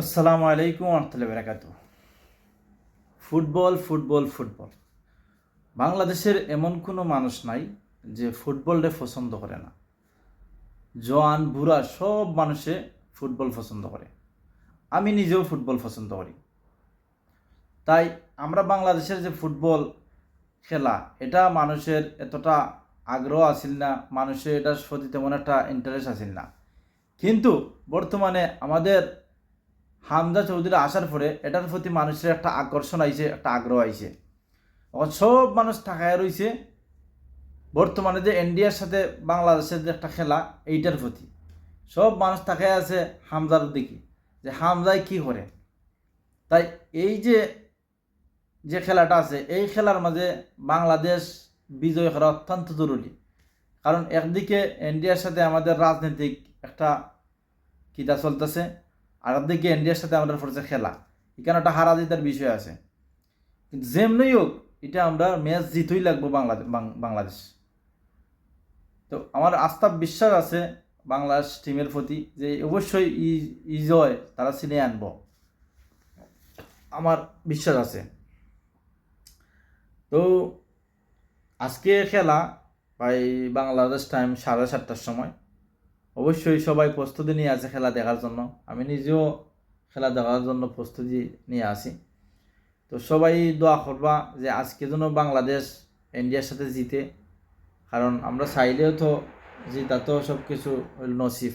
আসসালামু আলাইকুম আহমতুল্লাহ বেরাকাত ফুটবল ফুটবল ফুটবল। বাংলাদেশের এমন কোনো মানুষ নাই যে ফুটবলটা পছন্দ করে না। জোয়ান, বুড়া সব মানুষে ফুটবল পছন্দ করে। আমি নিজেও ফুটবল পছন্দ করি। তাই আমরা বাংলাদেশের যে ফুটবল খেলা, এটা মানুষের এতটা আগ্রহ আসিল না, মানুষের এটার প্রতি তেমন একটা ইন্টারেস্ট আসিল না। কিন্তু বর্তমানে আমাদের হামজা চৌধুরী আসার পরে এটার প্রতি মানুষের একটা আকর্ষণ আইছে, একটা আগ্রহ আইছে। এখন সব মানুষ থাকায় রয়েছে বর্তমানে যে ইন্ডিয়ার সাথে বাংলাদেশের যে একটা খেলা, এইটার প্রতি। সব মানুষ তাকায় আছে হামজার দিকে, যে হামজায় কি করে? তাই এই যে যে খেলাটা আছে, এই খেলার মাঝে বাংলাদেশ বিজয় করা অত্যন্ত জরুরি। কারণ একদিকে ইন্ডিয়ার সাথে আমাদের রাজনৈতিক একটা কিতা চলতেছে আর একদিকে ইন্ডিয়ার সাথে আমাদের পড়ছে খেলা? এখানে একটা হারা জিতার বিষয় আছে। কিন্তু যেমনই হোক, এটা আমরা ম্যাচ জিতই লাগবো বাংলাদেশ বাংলাদেশ। তো আমার আস্থা বিশ্বাস আছে বাংলাদেশ টিমের প্রতি যে অবশ্যই ই জয় তারা চিনে আনব। আমার বিশ্বাস আছে। তো আজকে খেলা প্রায় বাংলাদেশ টাইম সাড়ে সাতটার সময়। অবশ্যই সবাই প্রস্তুতি নিয়ে আছে খেলা দেখার জন্য। আমি নিজেও খেলা দেখার জন্য প্রস্তুতি নিয়ে আসি তো সবাই দোয়া করবা যে আজকে যেন বাংলাদেশ ইন্ডিয়ার সাথে জিতে। কারণ আমরা চাইলেও তো জিতা তো সব কিছু হইল নসিফ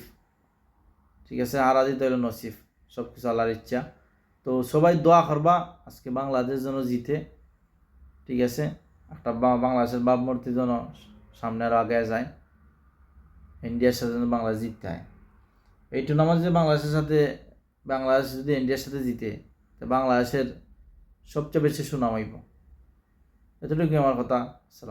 ঠিক আছে হারা জিতে হইল নসিফ সব কিছু আল্লাহর ইচ্ছা। তো সবাই দোয়া করবা আজকে বাংলাদেশ যেন জিতে। ঠিক আছে, একটা বাংলাদেশের ভাবমূর্তি যেন সামনে আরও আগে যায়। ইন্ডিয়ার সাথে বাংলাদেশ জিততে হয়। এই টুর্নামেন্ট যে বাংলাদেশের সাথে, বাংলাদেশ যদি ইন্ডিয়ার সাথে জিতে, তো বাংলাদেশের সবচেয়ে বেশি সুনাম হইব। এতটুকুই আমার কথা। সালাম।